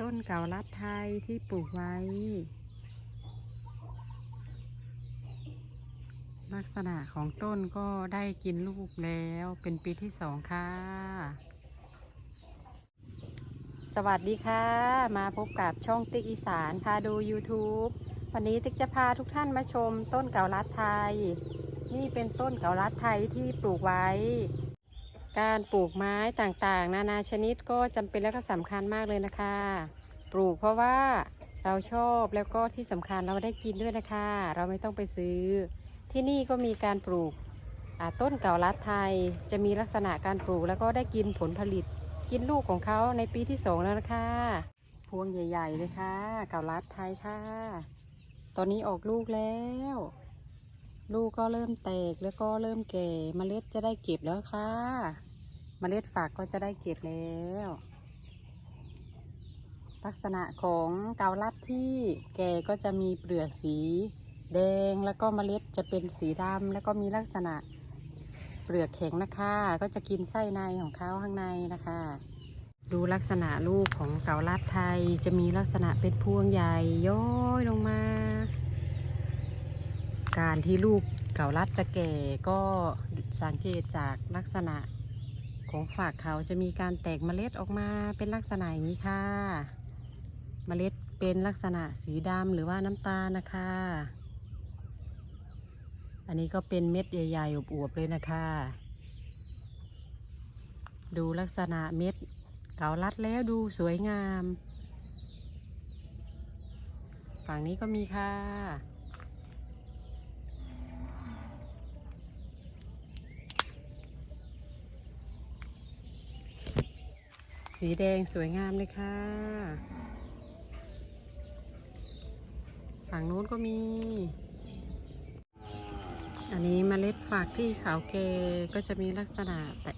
ต้นเก่าลัดไทยที่ปลูกไว้ ลักษณะของต้นก็ได้กินลูกแล้วเป็นปีที่สองค่ะ สวัสดีค่ะ มาพบกับช่องติ๊กอีสานพาดู YouTube วันนี้ติ๊กจะพาทุกท่านมาชมต้นเก่าลัดไทย นี่เป็นต้นเก่าลัดไทยที่ปลูกไว้ การปลูกไม้ต่างๆ นานาชนิดก็จำเป็นและก็สำคัญมากเลยนะคะ ปลูกเพราะว่าเราชอบแล้วก็ที่สำคัญเราได้กินด้วยนะคะ เราไม่ต้องไปซื้อ ที่นี่ก็มีการปลูกต้นเก่าลัดไทยจะมีลักษณะการปลูกแล้วก็ได้กินผลผลิต กินลูกของเขาในปีที่สองแล้วนะคะพวงใหญ่ ๆ เลยค่ะ เก่าลัดไทยค่ะ ตอนนี้ออกลูกแล้ว ลูกก็เริ่มแตกแล้วก็เริ่มแก่เมล็ดจะได้เก็บแล้วค่ะ เมล็ดฝากก็จะได้เก็บแล้ว ลักษณะของเกาลัดที่แก่ก็จะมีเปลือกสีแดงแล้วก็เมล็ดจะเป็นสีดำแล้วก็มีลักษณะเปลือกแข็งนะคะ ก็จะกินไส้ในของเขาข้างในนะคะ ดูลักษณะลูกของเกาลัดไทยจะมีลักษณะเป็นพวงใหญ่ย้อยลงมา การที่ลูกเกาลัดจะแก่ก็สังเกตจากลักษณะ ของฝากเขาจะมีการแตกเมล็ดออกมาเป็นลักษณะอย่างนี้ค่ะ เมล็ดเป็นลักษณะสีดำหรือว่าน้ำตาลนะคะ อันนี้ก็เป็นเม็ดใหญ่ๆอวบๆเลยนะคะ ดูลักษณะเม็ดเกาลัดแล้วดูสวยงาม ฝั่งนี้ก็มีค่ะ สีแดงสวยงามเลยค่ะ ฝั่งโน้นก็มี อันนี้เมล็ดฝากที่ขาวแก่ก็จะมีลักษณะแต่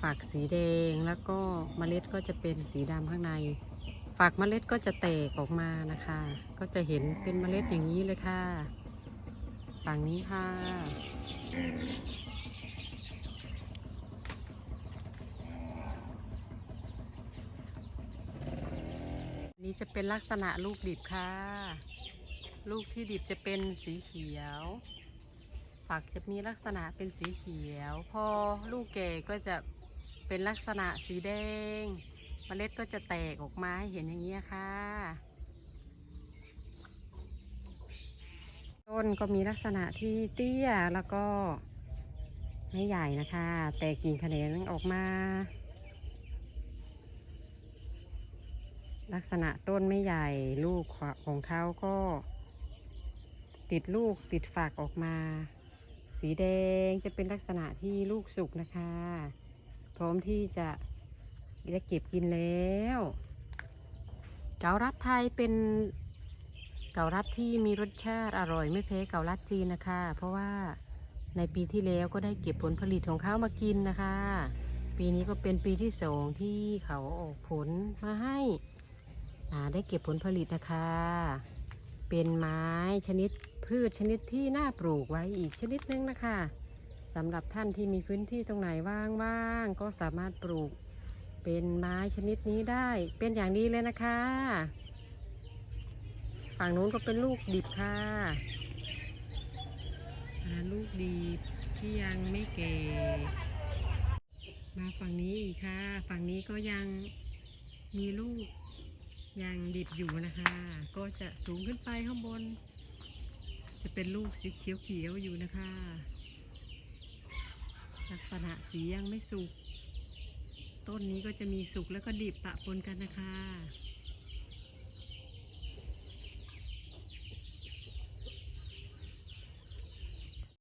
ฝากสีแดงแล้วก็เมล็ดก็จะเป็นสีดำข้างใน ฝากเมล็ดก็จะแตกออกมานะคะ ก็จะเห็นเป็นเมล็ดอย่างนี้เลยค่ะ ฝั่งนี้ค่ะ นี่จะเป็นลักษณะลูกดิบค่ะ ลูกที่ดิบจะเป็นสีเขียว ฝักจะมีลักษณะเป็นสีเขียว พอลูกแก่ก็จะเป็นลักษณะสีแดงเมล็ดก็จะแตกออกมาให้เห็นอย่างนี้ค่ะ ต้นก็มีลักษณะที่เตี้ยแล้วก็ไม่ใหญ่นะคะ แต่กิ่งแขนงออกมา ลักษณะต้นไม่ใหญ่ลูกของเขาก็ ติดลูกติดฝักออกมา สีแดงจะเป็นลักษณะที่ลูกสุกนะคะ พร้อมที่จะจะเก็บกินแล้วเกาลัดไทยเป็นเกาลัดที่มีรสชาติอร่อยไม่แพ้เกาลัดจีนนะคะ เพราะว่าในปีที่แล้วก็ได้เก็บผลผลิตของเขามากินนะคะ ปีนี้ก็เป็นปีที่สองที่เขาออกผลมาให้ ได้เก็บผลผลิตนะคะ เป็นไม้ชนิดพืชชนิดที่น่าปลูกไว้อีกชนิดนึงนะคะสำหรับท่านที่มีพื้นที่ตรงไหนว่างๆก็สามารถปลูก เป็นไม้ชนิดนี้ได้เป็นอย่างดีเลยนะคะ ฝั่งนู้นก็เป็นลูกดิบค่ะลูกดิบที่ยังไม่แก่มาฝั่งนี้อีกค่ะ ฝั่งนี้ก็ยังมีลูก ยังดิบอยู่นะคะ ก็จะสูงขึ้นไปข้างบน จะเป็นลูกสีเขียวๆอยู่นะคะ ลักษณะสียังไม่สุก ต้นนี้ก็จะมีสุกแล้วก็ดิบปะปนกันนะคะ